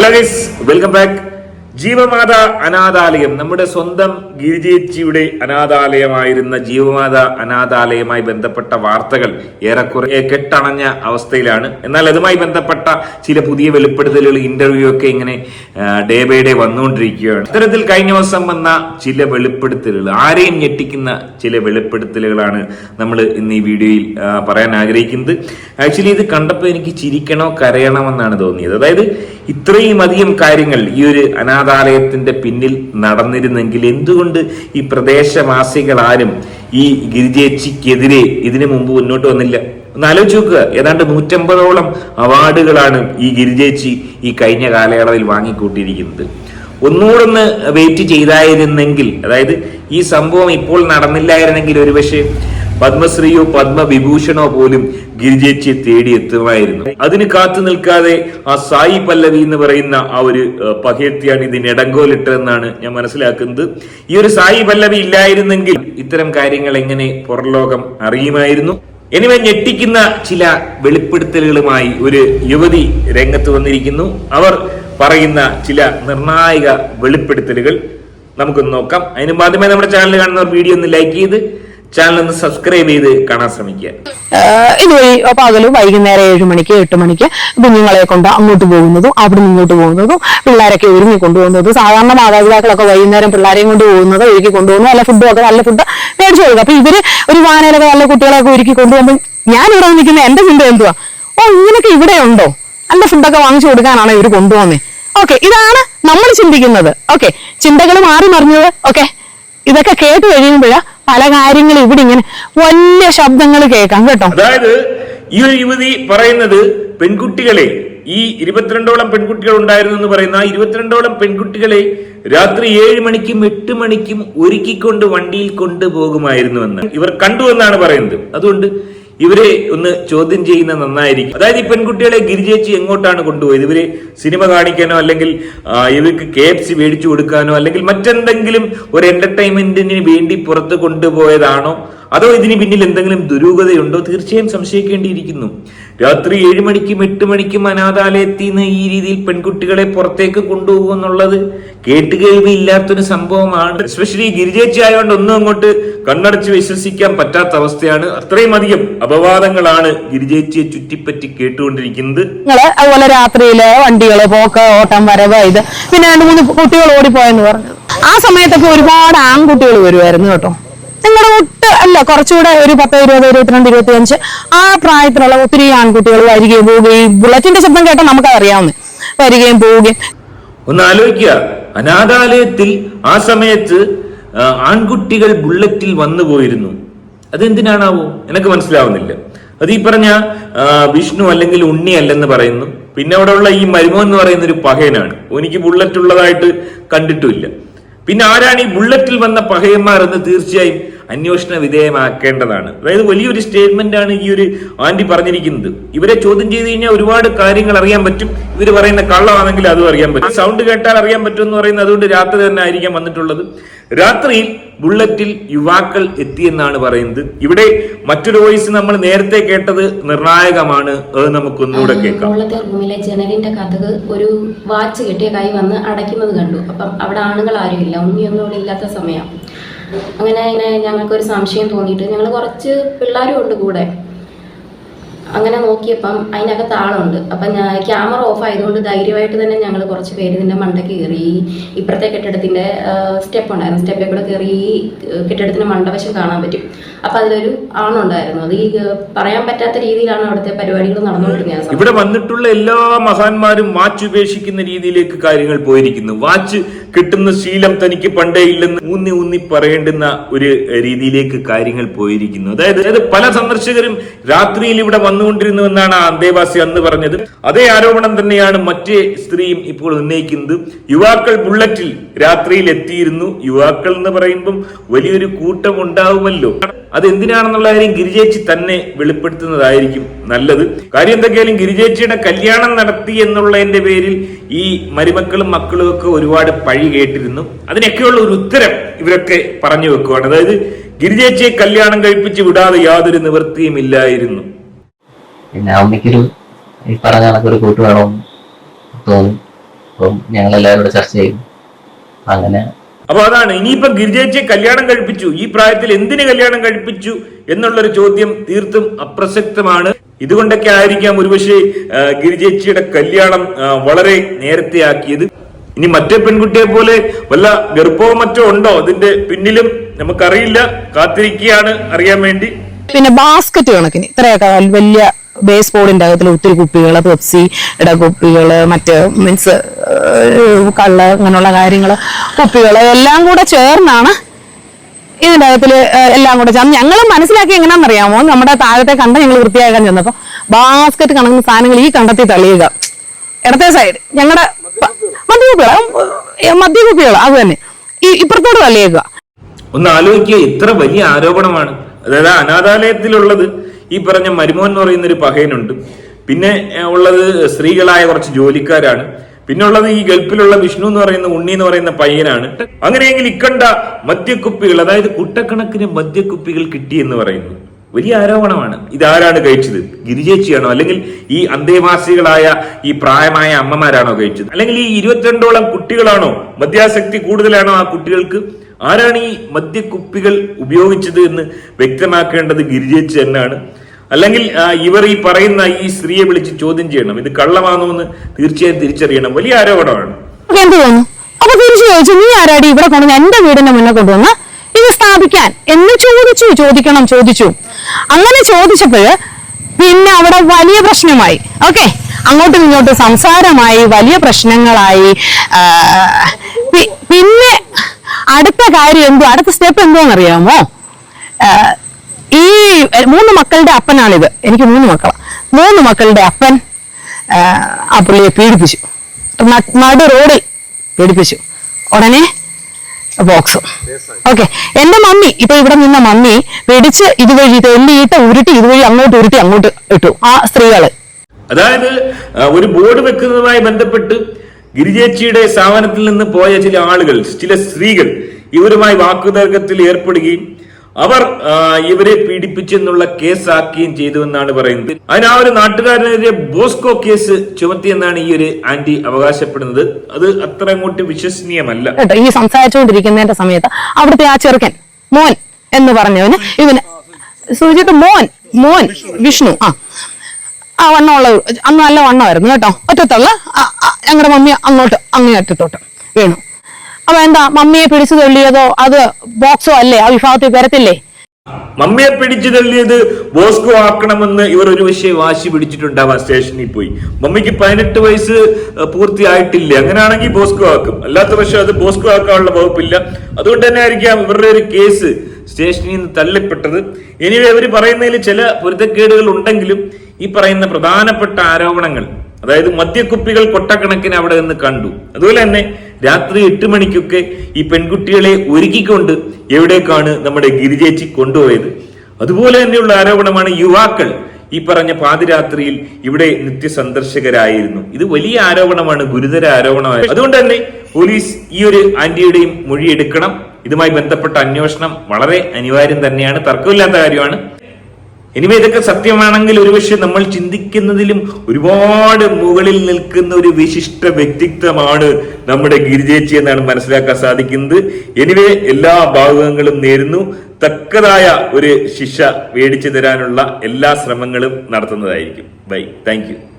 Hello guys welcome back Jeevamatha അനാഥാലയം നമ്മുടെ സ്വന്തം ഗിരിജേച്ചിയുടെ അനാഥാലയമായിരുന്ന ജീവമാത അനാഥാലയമായി ബന്ധപ്പെട്ട വാർത്തകൾ ഏറെക്കുറെ കെട്ടണഞ്ഞ അവസ്ഥയിലാണ്. എന്നാൽ അതുമായി ബന്ധപ്പെട്ട ചില പുതിയ വെളിപ്പെടുത്തലുകൾ ഇന്റർവ്യൂ ഒക്കെ ഇങ്ങനെ ഡേ ബൈ ഡേ വന്നുകൊണ്ടിരിക്കുകയാണ്. ഇത്തരത്തിൽ കഴിഞ്ഞ ദിവസം വന്ന ചില വെളിപ്പെടുത്തലുകൾ ആരെയും ഞെട്ടിക്കുന്ന ചില വെളിപ്പെടുത്തലുകളാണ് നമ്മൾ ഇന്ന് ഈ വീഡിയോയിൽ പറയാൻ ആഗ്രഹിക്കുന്നത്. ആക്ച്വലി ഇത് കണ്ടപ്പോൾ എനിക്ക് ചിരിക്കണോ കരയണമെന്നാണ് തോന്നിയത്. അതായത് ഇത്രയും അധികം കാര്യങ്ങൾ ഈ ഒരു അനാഥാലയത്തിന്റെ പിന്നിൽ നടന്നിരുന്നെങ്കിൽ എന്തുകൊണ്ട് ഈ പ്രദേശവാസികൾ ആരും ഈ ഗിരിജേച്ചിക്കെതിരെ ഇതിനു മുമ്പ് മുന്നോട്ട് വന്നില്ല? ഒന്ന് ആലോചിച്ച് നോക്കുക. ഏതാണ്ട് നൂറ്റമ്പതോളം അവാർഡുകളാണ് ഈ ഗിരിജേച്ചി ഈ കഴിഞ്ഞ കാലയളവിൽ വാങ്ങിക്കൂട്ടിയിരിക്കുന്നത്. ഒന്നുകൂടൊന്ന് വെയിറ്റ് ചെയ്തായിരുന്നെങ്കിൽ അതായത് ഈ സംഭവം ഇപ്പോൾ നടന്നില്ലായിരുന്നെങ്കിൽ ഒരുപക്ഷെ പത്മശ്രീയോ പത്മവിഭൂഷണോ പോലും ഗിരിജേച്ചിയെ തേടി എത്തുമായിരുന്നു. അതിന് കാത്തു നിൽക്കാതെ ആ സായി പല്ലവി എന്ന് പറയുന്ന ആ ഒരു ഏഹ്, പകയത്തിയാണ് ഇതിന് ഇടങ്കോലിട്ടതെന്നാണ് ഞാൻ മനസ്സിലാക്കുന്നത്. ഈ ഒരു സായി പല്ലവി ഇല്ലായിരുന്നെങ്കിൽ ഇത്തരം കാര്യങ്ങൾ എങ്ങനെ പുറലോകം അറിയുമായിരുന്നു? എനിവ ഞെട്ടിക്കുന്ന ചില വെളിപ്പെടുത്തലുകളുമായി ഒരു യുവതി രംഗത്ത് വന്നിരിക്കുന്നു. അവർ പറയുന്ന ചില നിർണായക വെളിപ്പെടുത്തലുകൾ നമുക്കൊന്ന് നോക്കാം. അതിനു മാത്രമേ നമ്മുടെ ചാനൽ കാണുന്നവർ വീഡിയോ ഒന്ന് ലൈക്ക് ചെയ്ത് ചാനൽ ഒന്ന് സബ്സ്ക്രൈബ് ചെയ്ത് കാണാൻ ശ്രമിക്കുക. ഇതുവഴി പകലും വൈകുന്നേരം ഏഴ് മണിക്ക് എട്ട് മണിക്ക് കുഞ്ഞുങ്ങളെ കൊണ്ട് അങ്ങോട്ട് പോകുന്നതും അവിടെ ഇങ്ങോട്ട് പോകുന്നതും പിള്ളേരൊക്കെ ഒരുങ്ങി കൊണ്ടുപോകുന്നതും സാധാരണ മാതാപിതാക്കളൊക്കെ വൈകുന്നേരം പിള്ളേരെയും കൊണ്ട് പോകുന്നത് ഒരുക്കി കൊണ്ടുപോകുന്നു നല്ല ഫുഡും ഒക്കെ നല്ല ഫുഡ് മേടിച്ചു കൊടുക്കും അപ്പൊ ഇവർ ഒരു വാനയിലൊക്കെ നല്ല കുട്ടികളൊക്കെ ഒരുക്കി കൊണ്ടുപോകുമ്പോൾ ഞാൻ ഇവിടെ നിൽക്കുന്ന എന്റെ ചിന്ത എന്തുവാ? ഓ ഇങ്ങനൊക്കെ ഇവിടെ ഉണ്ടോ? നല്ല ഫുഡൊക്കെ വാങ്ങിച്ചു കൊടുക്കാനാണ് ഇവർ കൊണ്ടുപോകുന്നത് ഓക്കെ ഇതാണ് നമ്മൾ ചിന്തിക്കുന്നത്. ഓക്കെ ചിന്തകൾ മാറി മറിഞ്ഞത്. ഓക്കെ ഇതൊക്കെ കേട്ട് കഴിയുമ്പോഴാ പല കാര്യങ്ങളും ഇവിടെ ഇങ്ങനെ വലിയ ശബ്ദങ്ങൾ കേൾക്കാം കേട്ടോ. അതായത് ഈ ഒരു യുവതി പറയുന്നത് പെൺകുട്ടികളെ ഈ ഇരുപത്തിരണ്ടോളം പെൺകുട്ടികൾ ഉണ്ടായിരുന്നു എന്ന് പറയുന്ന ആ ഇരുപത്തിരണ്ടോളം പെൺകുട്ടികളെ രാത്രി ഏഴ് മണിക്കും എട്ട് മണിക്കും ഒരുക്കിക്കൊണ്ട് വണ്ടിയിൽ കൊണ്ടുപോകുമായിരുന്നുവെന്ന് ഇവർ കണ്ടു എന്നാണ് പറയുന്നത്. അതുകൊണ്ട് ഇവരെ ഒന്ന് ചോദ്യം ചെയ്യുന്ന നന്നായിരിക്കും. അതായത് ഈ പെൺകുട്ടികളെ ഗിരിജേച്ചി എങ്ങോട്ടാണ് കൊണ്ടുപോയത്? ഇവരെ സിനിമ കാണിക്കാനോ അല്ലെങ്കിൽ ഇവർക്ക് കെ എഫ് സി മേടിച്ചു കൊടുക്കാനോ അല്ലെങ്കിൽ മറ്റെന്തെങ്കിലും ഒരു എന്റർടൈൻമെന്റിന് വേണ്ടി പുറത്ത് കൊണ്ടുപോയതാണോ? അതോ ഇതിന് പിന്നിൽ എന്തെങ്കിലും ദുരൂഹതയുണ്ടോ? തീർച്ചയായും സംശയിക്കേണ്ടിയിരിക്കുന്നു. രാത്രി ഏഴ് മണിക്കും എട്ട് മണിക്കും അനാഥാലയത്തിൽ നിന്ന് ഈ രീതിയിൽ പെൺകുട്ടികളെ പുറത്തേക്ക് കൊണ്ടുപോകും എന്നുള്ളത് ഇല്ലാത്തൊരു സംഭവമാണ്. എസ്പെഷ്യലി ഗിരിജേച്ചി ആയതുകൊണ്ട് ഒന്നും അങ്ങോട്ട് കണ്ണടച്ച് വിശ്വസിക്കാൻ പറ്റാത്ത അവസ്ഥയാണ്. അത്രയും അധികം അപവാദങ്ങളാണ് ഗിരിജേച്ചിയെ ചുറ്റിപ്പറ്റി കേട്ടുകൊണ്ടിരിക്കുന്നത്. അതുപോലെ രാത്രിയിൽ വണ്ടികൾ പോക്ക് ഓട്ടം വരവ് ഇത് പിന്നെ രണ്ട് മൂന്ന് കുട്ടികൾ ഓടിപ്പോയെന്ന് പറഞ്ഞു. ആ സമയത്തൊക്കെ ഒരുപാട് ആൺകുട്ടികൾ വരുമായിരുന്നു കേട്ടോ. നിങ്ങളുടെ ഒട്ട് അല്ല കുറച്ചുകൂടെ ഒരു പത്ത് ഇരുപത് ഇരുപത്തിരണ്ട് ഇരുപത്തി അഞ്ച് ആ പ്രായത്തിലുള്ള ഒത്തിരി ആൺകുട്ടികൾ വരികയും പോവുകയും ബുള്ളറ്റിന്റെ ശബ്ദം കേട്ടാൽ നമുക്കത് അറിയാവുന്നത് വരികയും പോവുകയും. ഒന്ന് ആലോചിക്കുക. അനാഥാലയത്തിൽ ആ സമയത്ത് ആൺകുട്ടികൾ ബുള്ളറ്റിൽ വന്നു പോയിരുന്നു. അതെന്തിനാണാവോ? എനിക്ക് മനസ്സിലാവുന്നില്ല. അത് ഈ പറഞ്ഞ വിഷ്ണു അല്ലെങ്കിൽ ഉണ്ണി അല്ലെന്ന് പറയുന്നു. പിന്നെ അവിടെ ഉള്ള ഈ മരുമോ എന്ന് പറയുന്ന ഒരു പഹയനാണ് എനിക്ക് ബുള്ളറ്റ് ഉള്ളതായിട്ട് കണ്ടിട്ടുമില്ല. പിന്നെ ആരാണ് ഈ ബുള്ളറ്റിൽ വന്ന പഹയന്മാർ എന്ന് തീർച്ചയായും അന്വേഷണ വിധേയമാക്കേണ്ടതാണ്. അതായത് വലിയൊരു സ്റ്റേറ്റ്മെന്റ് ആണ് ഈ ഒരു ആന്റി പറഞ്ഞിരിക്കുന്നത്. ഇവരെ ചോദ്യം ചെയ്ത് കഴിഞ്ഞാൽ ഒരുപാട് കാര്യങ്ങൾ അറിയാൻ പറ്റും. ഇവർ പറയുന്ന കള്ളമാണെങ്കിൽ അതും അറിയാൻ പറ്റും. സൗണ്ട് കേട്ടാൽ അറിയാൻ പറ്റും എന്ന് പറയുന്നത് അതുകൊണ്ട് രാത്രി തന്നെ ആയിരിക്കാം വന്നിട്ടുള്ളത്. രാത്രിയിൽ ബുള്ളറ്റിൽ യുവാക്കൾ എത്തിയെന്നാണ് പറയുന്നത്. ഇവിടെ മറ്റൊരു വോയിസ് നമ്മൾ നേരത്തെ കേട്ടത് നിർണായകമാണ് അത് നമുക്കൊന്നുകൂടെ കേൾക്കാം. റൂമിലെ ജനലിന്റെ കഥക് ഒരു വാച്ച് കെട്ടിയ കൈ വന്ന് അടയ്ക്കുന്നത് കണ്ടു. അപ്പം അവിടെ ആണുങ്ങൾ ആരുമില്ല ഉണ്ണിയൊന്നും ഇവിടെ ഇല്ലാത്ത സമയം. അങ്ങനെ ഇങ്ങനെ ഞങ്ങൾക്കൊരു സംശയം തോന്നിയിട്ട് ഞങ്ങൾ കുറച്ച് പിള്ളേരും ഉണ്ട് കൂടെ. അങ്ങനെ നോക്കിയപ്പം അതിനകത്ത് ആളുണ്ട്. അപ്പം ഞാൻ ക്യാമറ ഓഫ് ആയതുകൊണ്ട് ധൈര്യമായിട്ട് തന്നെ ഞങ്ങൾ കുറച്ച് പേര് ഇതിന്റെ മണ്ട കയറി. ഇപ്പുറത്തെ കെട്ടിടത്തിന്റെ സ്റ്റെപ്പ് ഉണ്ടായിരുന്നു. സ്റ്റെപ്പിൽ കൂടെ കയറി കെട്ടിടത്തിന്റെ മണ്ടവശം കാണാൻ പറ്റും. അപ്പം അതിലൊരു ആണുണ്ടായിരുന്നു. അത് ഈ പറയാൻ പറ്റാത്ത രീതിയിലാണ് അവിടുത്തെ പരിപാടികൾ നടന്നുകൊണ്ടിരുന്നത്. ആ ഇവിടെ വന്നിട്ടുള്ള എല്ലാ മഹാന്മാരും വാച്ച് ഉപേക്ഷിക്കുന്ന രീതിയിലേക്ക് കാര്യങ്ങൾ പോയിരിക്കുന്നു. വാച്ച് കിട്ടുന്ന ശീലം തനിക്ക് പണ്ടേ ഇല്ലെന്ന് ഊന്നി ഊന്നി പറയേണ്ടുന്ന ഒരു രീതിയിലേക്ക് കാര്യങ്ങൾ പോയിരിക്കുന്നു. അതായത് അതായത് പല സന്ദർശകരും രാത്രിയിൽ ഇവിടെ വന്നുകൊണ്ടിരുന്നുവെന്നാണ് ആ അന്തേവാസി അന്ന് പറഞ്ഞത്. അതേ ആരോപണം തന്നെയാണ് മറ്റേ സ്ത്രീയും ഇപ്പോൾ ഉന്നയിക്കുന്നത്. യുവാക്കൾ ബുള്ളറ്റിൽ രാത്രിയിൽ എത്തിയിരുന്നു. യുവാക്കൾ എന്ന് പറയുമ്പം വലിയൊരു കൂട്ടം ഉണ്ടാവുമല്ലോ. അത് എന്തിനാണെന്നുള്ള കാര്യം ഗിരിജേച്ചി തന്നെ വെളിപ്പെടുത്തുന്നതായിരിക്കും നല്ലത്. കാര്യം എന്തൊക്കെയാലും ഗിരിജേച്ചിയുടെ കല്യാണം നടത്തി എന്നുള്ളതിന്റെ പേരിൽ ഈ മരുമക്കളും മക്കളും ഒക്കെ ഒരുപാട് പഴി കേട്ടിരുന്നു. അതിനൊക്കെയുള്ള ഒരു ഉത്തരം ഇവരൊക്കെ പറഞ്ഞു വെക്കുവാണ്. അതായത് ഗിരിജേച്ചിയെ കല്യാണം കഴിപ്പിച്ച് വിടാതെ യാതൊരു നിവൃത്തിയും ഇല്ലായിരുന്നു. പിന്നെ അമ്മയ്ക്കൊരു ഈ പറഞ്ഞ കണക്കൊരു കൂട്ട് വേണമെന്ന് തോന്നി. അപ്പം ഞങ്ങളെല്ലാവരും ചർച്ച ചെയ്യും. അങ്ങനെ അപ്പൊ അതാണ് ഇനിയിപ്പോ ഗിരിജേച്ചിയെ കല്യാണം കഴിപ്പിച്ചു. ഈ പ്രായത്തിൽ എന്തിന് കല്യാണം കഴിപ്പിച്ചു എന്നുള്ളൊരു ചോദ്യം തീർത്തും അപ്രസക്തമാണ്. ഇതുകൊണ്ടൊക്കെ ആയിരിക്കാം ഒരുപക്ഷെ ഗിരിജേച്ചിയുടെ കല്യാണം വളരെ നേരത്തെ ആക്കിയത് ഇനി മറ്റേ പെൺകുട്ടിയെ പോലെ വല്ല ഗർഭവും മറ്റോ ഉണ്ടോ? അതിന്റെ പിന്നിലും നമുക്കറിയില്ല. കാത്തിരിക്കുകയാണ് അറിയാൻ വേണ്ടി. പിന്നെ ബാസ്ക്കറ്റ് കണക്കിന് ഇത്രയൊക്കെ വലിയ ബേസ് ബോർഡിന്റെ അകത്തിൽ ഒത്തിരി കുപ്പികൾ പെപ്സിയുടെ കുപ്പികൾ മറ്റ് മീൻസ് കള്ള് അങ്ങനെയുള്ള കാര്യങ്ങൾ കുപ്പികൾ എല്ലാം കൂടെ ചേർന്നാണ് ഇതിന്റെ അകത്തിൽ എല്ലാം കൂടെ ചേർന്ന്. ഞങ്ങൾ മനസ്സിലാക്കി എങ്ങനെയാണെന്നറിയാമോ? നമ്മുടെ താഴത്തെ കണ്ട ഞങ്ങൾ വൃത്തിയാക്കാൻ ചെന്നപ്പോൾ ബാസ്ക്കറ്റ് കണക്കുന്ന സാധനങ്ങൾ ഈ കണ്ടത്തിൽ തള്ളിയുക ഇടത്തെ സൈഡ് ഞങ്ങളുടെ മദ്യകുപ്പികൾ മദ്യകുപ്പികൾ അത് തന്നെ. ഈ ഇപ്പുറത്തോട് തള്ളിയേക്കുക ഒന്ന് ആലോചിക്കുക ഇത്ര വലിയ ആരോപണമാണ്. അതായത് അനാഥാലയത്തിലുള്ളത് ഈ പറഞ്ഞ മരുമോൻ എന്ന് പറയുന്ന ഒരു പഹയനുണ്ട് പിന്നെ ഉള്ളത് സ്ത്രീകളായ കുറച്ച് ജോലിക്കാരാണ്. പിന്നെ ഉള്ളത് ഈ ഗൾഫിലുള്ള വിഷ്ണു എന്ന് പറയുന്ന ഉണ്ണി എന്ന് പറയുന്ന പയ്യനാണ്. അങ്ങനെയെങ്കിൽ ഇക്കണ്ട മദ്യക്കുപ്പികൾ അതായത് കുട്ടക്കണക്കിന് മദ്യക്കുപ്പികൾ കിട്ടി എന്ന് പറയുന്നു. വലിയ ആരോപണമാണ്. ഇതാരാണ് കഴിച്ചത്? ഗിരിജേച്ചിയാണോ? അല്ലെങ്കിൽ ഈ അന്തേവാസികളായ ഈ പ്രായമായ അമ്മമാരാണോ കഴിച്ചത്? അല്ലെങ്കിൽ ഈ ഇരുപത്തിരണ്ടോളം കുട്ടികളാണോ? മദ്യാസക്തി കൂടുതലാണോ ആ കുട്ടികൾക്ക്? ആരാണ് ഈ മദ്യക്കുപ്പികൾ ഉപയോഗിച്ചത് എന്ന് വ്യക്തമാക്കേണ്ടത് ഗിരിജേച്ചി തന്നെയാണ്. അല്ലെങ്കിൽ ഇവർ ഈ പറയുന്ന ഈ സ്ത്രീയെ വിളിച്ച് ചോദ്യം ചെയ്യണം. ഇത് കള്ളമാണോ എന്ന് തീർച്ചയായും തിരിച്ചറിയണം. വലിയ ആരോപണമാണ്. ചോദിച്ചു നീ ആരാടി? ഇവിടെ എന്റെ വീടിന്റെ മുന്നേ കൊണ്ടുവന്ന് ഇത് സ്ഥാപിക്കാൻ? എന്ന് ചോദിച്ചു ചോദിക്കണം ചോദിച്ചു. അങ്ങനെ ചോദിച്ചപ്പോഴ് പിന്നെ അവിടെ വലിയ പ്രശ്നമായി. ഓക്കെ? അങ്ങോട്ടും ഇങ്ങോട്ടും സംസാരമായി വലിയ പ്രശ്നങ്ങളായി. പിന്നെ അടുത്ത കാര്യം എന്തോ അടുത്ത സ്റ്റെപ്പ് എന്തോന്നറിയാമോ ഈ മൂന്ന് മക്കളുടെ അപ്പനാണിത്. എനിക്ക് മൂന്ന് മക്കളാണ് മൂന്ന് മക്കളുടെ അപ്പൻ ആ, പുള്ളിയെ പീഡിപ്പിച്ചു. നടു റോഡിൽ പീഡിപ്പിച്ചു. ഉടനെ ബോക്സ് ഓക്കെ എന്റെ മമ്മി ഇപ്പൊ ഇവിടെ നിന്ന മമ്മി പിടിച്ച് ഇതുവഴി തെല്ലിയിട്ട് ഉരുട്ടി ഇതുവഴി അങ്ങോട്ട് ഉരുട്ടി അങ്ങോട്ട് ഇട്ടു. ആ സ്ത്രീകൾ. അതായത് ഒരു ബോർഡ് വെക്കുന്നതുമായി ബന്ധപ്പെട്ട് ഗിരിജേച്ചിയുടെ സ്ഥാപനത്തിൽ നിന്ന് പോയ ചില ആളുകൾ ചില സ്ത്രീകൾ ഇവരുമായി വാക്കുതർക്കത്തിൽ ഏർപ്പെടുകയും അവർ ഇവരെ പീഡിപ്പിച്ചെന്നുള്ള കേസാക്കുകയും ചെയ്തു എന്നാണ് പറയുന്നത്. അതിന് ആ ഒരു നാട്ടുകാരനെതിരെ ബോസ്കോ കേസ് ചുമത്തിയെന്നാണ് ഈ ഒരു ആന്റി അവകാശപ്പെടുന്നത്. അത് അത്ര അങ്ങോട്ട് വിശ്വസനീയമല്ല. ഈ സംസാരിച്ചുകൊണ്ടിരിക്കുന്നതിന്റെ സമയത്ത് അവിടുത്തെ ആ ചെറുക്കൻ മോൻ എന്ന് പറഞ്ഞവന് ഇവന് സൂചിത് മോൻ മോൻ വിഷ്ണു ആ. ആ വണ്ണമുള്ള അന്ന് നല്ല വണ്ണമായിരുന്നു കേട്ടോ. ഒറ്റത്തുള്ള ഞങ്ങളുടെ മമ്മി അങ്ങോട്ട് അങ്ങേ അറ്റത്തോട്ട് വീണു. അപ്പൊ എന്താ മമ്മിയെ പിടിച്ചു തള്ളിയതോ? അത് ബോക്സോ അല്ലേ? ആ വിഭാഗത്തിൽ വരത്തില്ലേ? മമ്മിയെ പിടിച്ചു തള്ളിയത് ബോസ്കോ ആക്കണമെന്ന് ഇവർ ഒരു പക്ഷേ വാശി പിടിച്ചിട്ടുണ്ടാവാം സ്റ്റേഷനിൽ പോയി. മമ്മിക്ക് പതിനെട്ട് വയസ്സ് പൂർത്തിയായിട്ടില്ല? അങ്ങനെയാണെങ്കിൽ ബോസ്കോ ആക്കും. അല്ലാത്ത പക്ഷെ അത് ബോസ്കോ ആക്കാനുള്ള വകുപ്പില്ല. അതുകൊണ്ട് തന്നെ ആയിരിക്കാം ഇവരുടെ ഒരു കേസ് സ്റ്റേഷനിൽ നിന്ന് തള്ളപ്പെട്ടത്. ഇനി അവർ പറയുന്നതിൽ ചില പൊരുത്തക്കേടുകൾ ഉണ്ടെങ്കിലും ഈ പറയുന്ന പ്രധാനപ്പെട്ട ആരോപണങ്ങൾ അതായത് മദ്യക്കുപ്പികൾ കൊട്ടക്കണക്കിന് അവിടെ നിന്ന് കണ്ടു. അതുപോലെ തന്നെ രാത്രി എട്ട് മണിക്കൊക്കെ ഈ പെൺകുട്ടികളെ ഒരുക്കിക്കൊണ്ട് എവിടേക്കാണ് നമ്മുടെ ഗിരിജേച്ചി കൊണ്ടുപോയത്? അതുപോലെ തന്നെയുള്ള ആരോപണമാണ് യുവാക്കൾ ഈ പറഞ്ഞ പാതിരാത്രിയിൽ ഇവിടെ നിത്യസന്ദർശകരായിരുന്നു. ഇത് വലിയ ആരോപണമാണ് ഗുരുതര ആരോപണമാണ്. അതുകൊണ്ട് തന്നെ പോലീസ് ഈ ഒരു ആന്റിയുടെയും മൊഴി എടുക്കണം. ഇതുമായി ബന്ധപ്പെട്ട അന്വേഷണം വളരെ അനിവാര്യം തന്നെയാണ്. തർക്കമില്ലാത്ത കാര്യമാണ്. എനിവേ ഇതൊക്കെ സത്യമാണെങ്കിൽ ഒരുപക്ഷെ നമ്മൾ ചിന്തിക്കുന്നതിലും ഒരുപാട് മുകളിൽ നിൽക്കുന്ന ഒരു വിശിഷ്ട വ്യക്തിത്വമാണ് നമ്മുടെ ഗിരിജേച്ചി എന്നാണ് മനസ്സിലാക്കാൻ സാധിക്കുന്നത്. എനിവേ എല്ലാ ഭാഗങ്ങളും നേരുന്നു. തക്കതായ ഒരു ശിക്ഷ മേടിച്ചു തരാനുള്ള എല്ലാ ശ്രമങ്ങളും നടത്തുന്നതായിരിക്കും. ബൈ. താങ്ക്